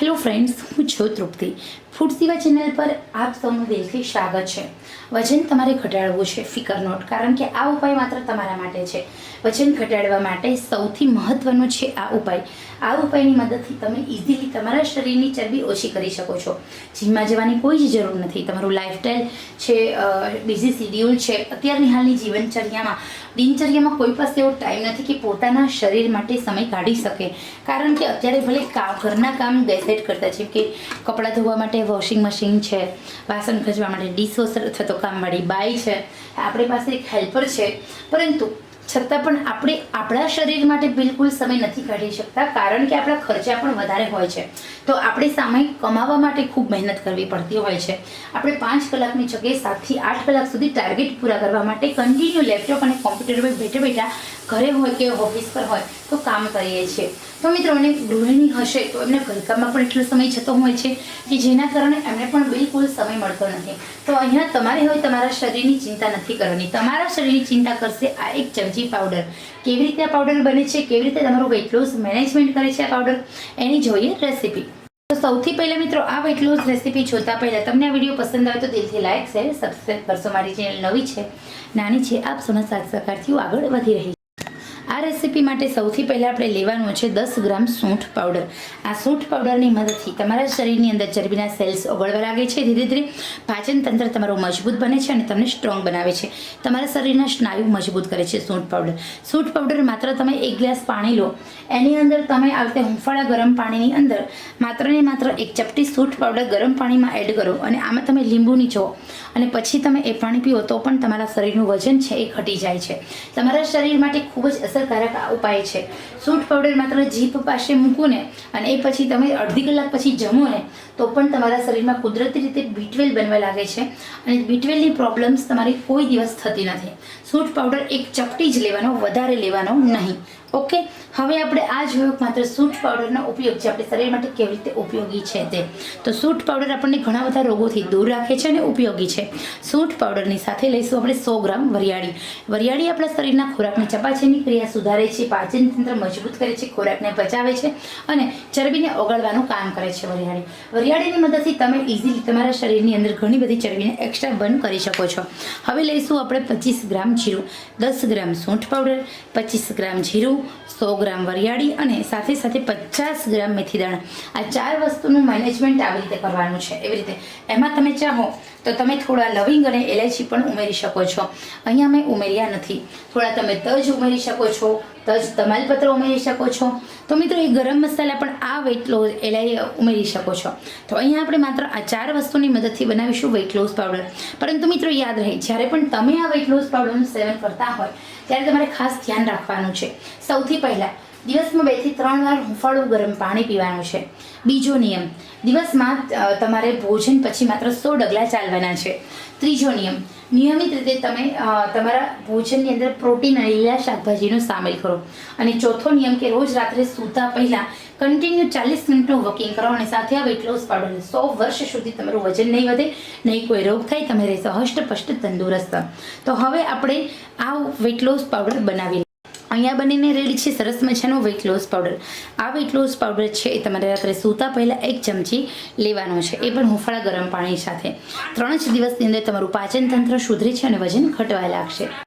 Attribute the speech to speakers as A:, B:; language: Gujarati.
A: હેલો ફ્રેન્ડ્સ હું છું તૃપ્તિ ફૂડ સેવા ચેનલ પર આપ સૌનું દિલથી સ્વાગત છે. વજન તમારે ઘટાડવું છે, ફિકર નોટ, કારણ કે આ ઉપાય માત્ર તમારા માટે છે. વજન ઘટાડવા માટે સૌથી મહત્વનો છે આ ઉપાય. આ ઉપાયની મદદથી તમે ઇઝીલી તમારા શરીરની ચરબી ઓછી કરી શકો છો. જીમમાં જવાની કોઈ જ જરૂર નથી. તમારું લાઇફસ્ટાઈલ છે બિઝી શિડ્યુલ છે, અત્યારની હાલની જીવનચર્યામાં, દિનચર્યામાં કોઈ પાસે એવો ટાઈમ નથી કે પોતાના શરીર માટે સમય કાઢી શકે. કારણ કે અત્યારે ભલે કામ ઘરના કામ ડેસેટ કરતા છે કે કપડાં ધોવા માટે વોશિંગ મશીન છે, વાસણ ખજવા માટે ડિશવોશર અથવા તો કામવાળી બાઈ છે આપણી પાસે એક હેલ્પર છે. પરંતુ છતાં પણ આપણે આપણા શરીર માટે બિલકુલ સમય નથી કાઢી શકતા, કારણ કે આપણા ખર્ચા પણ વધારે હોય છે. તો આપણે સમય કમાવા માટે ખૂબ મહેનત કરવી પડતી હોય છે. આપણે પાંચ કલાકની જગ્યાએ સાતથી આઠ કલાક સુધી ટાર્ગેટ પૂરા કરવા માટે કન્ટિન્યુ લેપટોપ અને કોમ્પ્યુટર પર બેઠા બેઠા ઘરે હોય કે ઓફિસ પર હોય તો કામ કરીએ છીએ. તો મિત્રો, મને ગૃહિણી હશે તો એમને ઘરકામમાં પણ એટલો સમય જતો હોય છે કે જેના કારણે એમને પણ બિલકુલ સમય મળતો નથી. તો અહીંયા તમારે હવે તમારા શરીરની ચિંતા નથી કરવાની. તમારા શરીરની ચિંતા કરશે આ એક ચમચી પાવડર કેવી રીતે આ પાવડર બને છે? કેવી રીતે તમારું વેઇટ લોસ મેનેજમેન્ટ કરે છે આ પાવડર એની જોઈએ રેસીપી તો સૌથી પહેલાં મિત્રો, આ વેઇટ લોસ રેસીપી જોતા પહેલાં તમને આ વીડિયો પસંદ આવે તો દિલથી લાઇક શેર સબસ્ક્રાઈબ કરશો. મારી ચેનલ નવી છે, નાની છે, આપ સમય સાથ સહકારથી આગળ વધી રહી. આ રેસીપી માટે સૌથી પહેલાં આપણે લેવાનું છે દસ ગ્રામ સૂંઠ પાવડર. આ સૂંઠ પાવડરની મદદથી તમારા શરીરની અંદર ચરબીના સેલ્સ ઓગળવા લાગે છે. ધીરે ધીરે પાચન તંત્ર તમારું મજબૂત બને છે અને તમને સ્ટ્રોંગ બનાવે છે. તમારા શરીરના સ્નાયુ મજબૂત કરે છે સૂંઠ પાવડર. સૂંઠ પાવડર માત્ર તમે એક ગ્લાસ પાણી લો. એની અંદર તમે આ રીતે હુંફાળા ગરમ પાણીની અંદર માત્ર ને માત્ર એક ચપટી સૂંઠ પાવડર ગરમ પાણીમાં એડ કરો અને આમાં તમે લીંબુ નીચો અને પછી તમે એ પાણી પીઓ તો પણ તમારા શરીરનું વજન છે એ ઘટી જાય છે. તમારા શરીર માટે ખૂબ જ અસરકારક આ ઉપાય છે. સૂંઠ પાવડર માત્ર જીભ પાસે મૂકો ને અને એ પછી તમે અડધી કલાક પછી જમો ને તો પણ તમારા શરીરમાં કુદરતી રીતે બીટવેલ બનવા લાગે છે અને બીટવેલની પ્રોબ્લેમ્સ તમારી કોઈ દિવસ થતી નથી. સૂંઠ પાવડર એક ચપટી જ લેવાનો, વધારે લેવાનો નહીં. ઓકે હવે આપણે આ જોયું માત્ર સૂંઠ પાવડરનો ઉપયોગ છે આપણે શરીર માટે કેવી રીતે ઉપયોગી છે તે. તો સૂંઠ પાવડર આપણને ઘણા બધા રોગોથી દૂર રાખે છે અને ઉપયોગી છે. સૂંઠ પાવડરની સાથે લઈશું આપણે સો ગ્રામ વરિયાળી. વરિયાળી આપણા શરીરના ખોરાકની ચપાચીની ક્રિયા સુધારે છે, પાચન તંત્ર મજબૂત કરે છે, ખોરાકને પચાવે છે અને ચરબીને ઓગાળવાનું કામ કરે છે વરિયાળી વરિયાળીની મદદથી તમે ઇઝીલી તમારા શરીરની અંદર ઘણી બધી ચરબીને એક્સ્ટ્રા બર્ન કરી શકો છો. હવે લઈશું આપણે પચીસ ગ્રામ જીરું, દસ ગ્રામ સૂંઠ પાવડર પચીસ ગ્રામ જીરું સો ગ્રામ વરિયાળી અને સાથે સાથે પચાસ ગ્રામ મેથી દાણા. આ ચાર વસ્તુનું મેનેજમેન્ટ આવી રીતે કરવાનું છે. એવી રીતે એમાં તમે ચાહો તો તમે થોડા લવિંગ અને એલાયચી પણ ઉમેરી શકો છો. અહીંયા મેં ઉમેર્યા નથી. થોડા તમે તજ ઉમેરી શકો છો, તજ તમાલપત્ર ઉમેરી શકો છો. તો મિત્રો એ ગરમ મસાલા પણ આ વેઇટ લોસ એલાય ઉમેરી શકો છો. તો અહીંયા આપણે માત્ર આ ચાર વસ્તુની મદદથી બનાવીશું વેઇટ લોસ પાવડર પરંતુ મિત્રો યાદ રહે, જ્યારે પણ તમે આ વેઇટ લોસ પાવડરનું સેવન કરતા હોય ત્યારે તમારે ખાસ ધ્યાન રાખવાનું છે. સૌથી પહેલાં દિવસમાં બેથી ત્રણ વાર હુંફાળું ગરમ પાણી પીવાનું છે. બીજો નિયમ, દિવસમાં તમારે ભોજન પછી માત્ર સો ડગલા ચાલવાના છે. ત્રીજો નિયમ, નિયમિત રીતે તમે તમારા ભોજનની અંદર પ્રોટીન અને લીલા શાકભાજીનો સામેલ કરો. અને ચોથો નિયમ કે રોજ રાત્રે સૂતા પહેલાં કન્ટિન્યુ ચાલીસ મિનિટનું વોકિંગ કરો અને સાથે આ વેટ લોસ પાવડર સો વર્ષ સુધી તમારું વજન નહીં વધે, નહીં કોઈ રોગ થાય, તમે રહેશો હષ્ટપષ્ટ તંદુરસ્ત. તો હવે આપણે આ વેટ લોસ પાવડર બનાવી અહીંયા બનીને રેડી છે સરસ મજાનો વેઇટ લોસ પાવડર આ વેઇટ લોસ પાવડર છે એ તમારે રાત્રે સૂતા પહેલાં એક ચમચી લેવાનો છે. એ પણ હુંફાળા ગરમ પાણી સાથે. ત્રણ જ દિવસની અંદર તમારું પાચન તંત્ર સુધરે છે અને વજન ઘટવા લાગશે.